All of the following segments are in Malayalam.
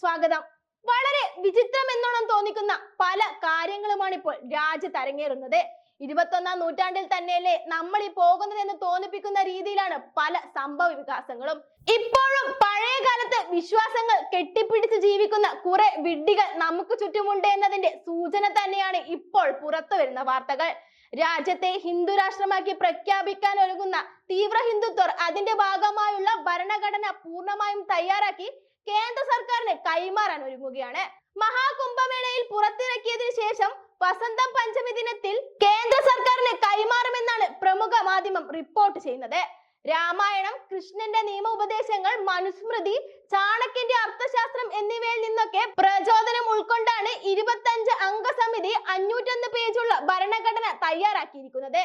സ്വാഗതം. വളരെ വിചിത്രം എന്നോണം തോന്നിക്കുന്ന പല കാര്യങ്ങളുമാണ് ഇപ്പോൾ രാജ്യത്ത് അരങ്ങേറുന്നത് ഇരുപത്തൊന്നാം നൂറ്റാണ്ടിൽ തന്നെയല്ലേ നമ്മൾ ഈ പോകുന്നത് എന്ന് തോന്നിപ്പിക്കുന്ന രീതിയിലാണ് പല സംഭവ വികാസങ്ങളും. ഇപ്പോഴും പഴയ കാലത്ത് വിശ്വാസങ്ങൾ കെട്ടിപ്പിടിച്ച് ജീവിക്കുന്ന കുറെ വിഡ്ഢികൾ നമുക്ക് ചുറ്റുമുണ്ട് എന്നതിന്റെ സൂചന തന്നെയാണ് ഇപ്പോൾ പുറത്തു വരുന്ന വാർത്തകൾ. രാജ്യത്തെ ഹിന്ദു രാഷ്ട്രമാക്കി പ്രഖ്യാപിക്കാൻ ഒരുങ്ങുന്ന തീവ്ര ഹിന്ദുത്വർ അതിന്റെ ഭാഗമായുള്ള ഭരണഘടന പൂർണമായും തയ്യാറാക്കി കേന്ദ്ര സർക്കാരിന് കൈമാറാൻ ഒരുങ്ങുകയാണ്. മഹാകുംഭമേളയിൽ പുറത്തിറക്കിയതിനു ശേഷം വസന്തം പഞ്ചമി ദിനത്തിൽ കേന്ദ്ര സർക്കാരിന് കൈമാറുമെന്നാണ് പ്രമുഖ മാധ്യമം റിപ്പോർട്ട് ചെയ്യുന്നത്. രാമായണം കൃഷ്ണന്റെ നിയമ ഉപദേശങ്ങൾ മനുസ്മൃതി ചാണക്യന്റെ അർത്ഥശാസ്ത്രം എന്നിവയിൽ നിന്നൊക്കെ പ്രചോദനം ഉൾക്കൊണ്ടാണ് ഇരുപത്തഞ്ച് അംഗ സമിതി അഞ്ഞൂറ്റൊന്ന് പേജുള്ള ഭരണഘടന തയ്യാറാക്കിയിരിക്കുന്നത്.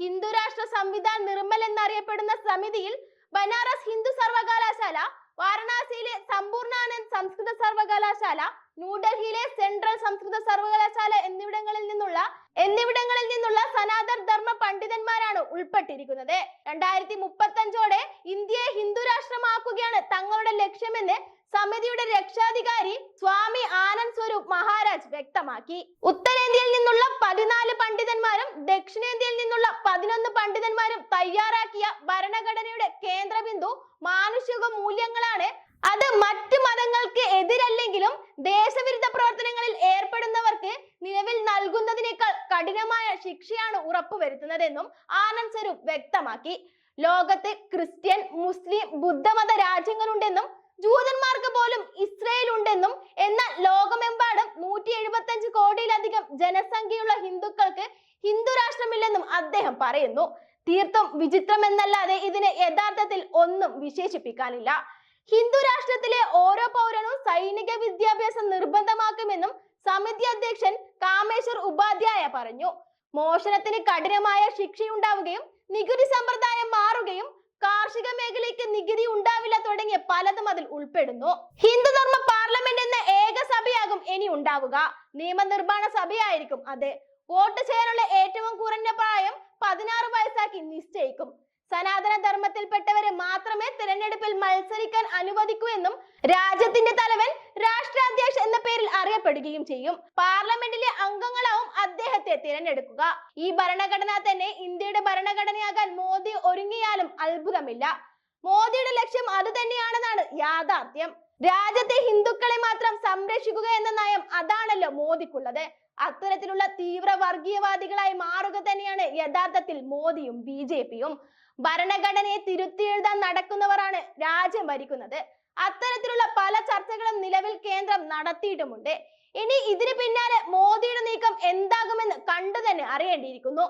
ഹിന്ദുരാഷ്ട്ര സംവിധാൻ നിർമ്മൽ എന്നറിയപ്പെടുന്ന സമിതിയിൽ ബനാറസ് ഹിന്ദു സർവകലാശാല വാരണാസിയിലെ സമ്പൂർണാനന്ദ് സംസ്കൃത സർവകലാശാല ന്യൂഡൽഹിയിലെ സെൻട്രൽ സംസ്കൃത സർവകലാശാല എന്നിവിടങ്ങളിൽ നിന്നുള്ള എന്നിവിടങ്ങളിൽ നിന്നുള്ള സനാതൻ ധർമ്മ പണ്ഡിതന്മാരാണ് ഉൾപ്പെട്ടിരിക്കുന്നത്. രണ്ടായിരത്തി മുപ്പത്തഞ്ചോടെ ഇന്ത്യയെ ഹിന്ദു രാഷ്ട്രമാക്കുകയാണ് തങ്ങളുടെ ലക്ഷ്യമെന്ന് സമിതിയുടെ രക്ഷാധികാരി സ്വാമി ആനന്ദ് സ്വരൂപ് മഹാരാജ് വ്യക്തമാക്കി. ഉത്തരേന്ത്യയിൽ നിന്നുള്ള പതിനാല് പണ്ഡിതന്മാരും ദക്ഷിണേന്ത്യയിൽ നിന്നുള്ള പതിനൊന്ന് പണ്ഡിതന്മാരും തയ്യാറാക്കിയ ഭരണഘടനയുടെ കേന്ദ്രബിന്ദു മാനുഷിക മൂല്യങ്ങളാണ് ദേശവിരുദ്ധ പ്രവർത്തനങ്ങളിൽ ഏർപ്പെടുന്നവർക്ക് നിലവിൽ നൽകുന്നതിനേക്കാൾ കഠിനമായ ശിക്ഷയാണ് ഉറപ്പുവരുത്തുന്നതെന്നും ആനന്ദ് സ്വരൂപ് വ്യക്തമാക്കി. ലോകത്ത് ക്രിസ്ത്യൻ മുസ്ലിം ബുദ്ധമത രാജ്യങ്ങളുണ്ടെന്നും ജൂതന്മാർക്ക് പോലും ഇസ്രയേൽ ഉണ്ടെന്നും എന്നാൽ ലോകമെമ്പാടും നൂറ്റി എഴുപത്തഞ്ച് കോടിയിലധികം ജനസംഖ്യയുള്ള ഹിന്ദുക്കൾക്ക് ഹിന്ദു രാഷ്ട്രമില്ലെന്നും അദ്ദേഹം പറയുന്നു. തീർത്തും വിചിത്രമെന്നല്ലാതെ ഇതിനെ യഥാർത്ഥത്തിൽ ഒന്നും വിശേഷിപ്പിക്കാനില്ല. ഹിന്ദു രാഷ്ട്രത്തിലെ ഓരോ പൗരനും സൈനിക വിദ്യാഭ്യാസം നിർബന്ധമാക്കുമെന്നും സമിതി അധ്യക്ഷൻ കാമേശ്വർ ഉപാധ്യായ പറഞ്ഞു. മോഷണത്തിന് കഠിനമായ ശിക്ഷയുണ്ടാവുകയും നികുതി സമ്പ്രദായം മാറുകയും കാർഷിക മേഖലയ്ക്ക് നികുതി ഉണ്ടാവില്ല തുടങ്ങിയ പലതും അതിൽ ഉൾപ്പെടുന്നു. ഹിന്ദുധർമ്മ പാർലമെന്റ് എന്ന ഏക സഭയാകും ഇനി ഉണ്ടാവുക. നിയമനിർമ്മാണ സഭയായിരിക്കും അത്. വോട്ട് ചെയ്യാനുള്ള ഏറ്റവും കുറഞ്ഞ പ്രായം പതിനാറ് വയസ്സാക്കി നിശ്ചയിക്കും. സനാതന ധർമ്മത്തിൽപ്പെട്ടവരെ മാത്രമേ തിരഞ്ഞെടുപ്പിൽ മത്സരിക്കാൻ അനുവദിക്കൂ എന്നും രാജ്യത്തിന്റെ തലവൻ രാഷ്ട്രാധ്യക്ഷ എന്ന പേരിൽ അറിയപ്പെടുകയും ചെയ്യും. പാർലമെന്റിലെ അംഗങ്ങളാവും അദ്ദേഹത്തെ തിരഞ്ഞെടുക്കുക. ഈ ഭരണഘടന തന്നെ ഇന്ത്യയുടെ ഭരണഘടനയാകാൻ മോദി ഒരുങ്ങിയാലും അത്ഭുതമില്ല. മോദിയുടെ ലക്ഷ്യം അത് തന്നെയാണെന്നാണ് യാഥാർത്ഥ്യം. രാജ്യത്തെ ഹിന്ദുക്കളെ മാത്രം സംരക്ഷിക്കുക എന്ന നയം അതാണല്ലോ മോദിക്കുള്ളത്. അത്തരത്തിലുള്ള തീവ്ര വർഗീയവാദികളായി മാറുക തന്നെയാണ് യഥാർത്ഥത്തിൽ മോദിയും ബി ജെ പിയും. ഭരണഘടനയെ തിരുത്തിയെഴുതാൻ നടക്കുന്നവരാണ് രാജ്യം ഭരിക്കുന്നത്. അത്തരത്തിലുള്ള പല ചർച്ചകളും നിലവിൽ കേന്ദ്രം നടത്തിയിട്ടുമുണ്ട്. ഇനി ഇതിന് പിന്നാലെ മോദിയുടെ നീക്കം എന്താകുമെന്ന് കണ്ടു തന്നെ അറിയേണ്ടിയിരിക്കുന്നു.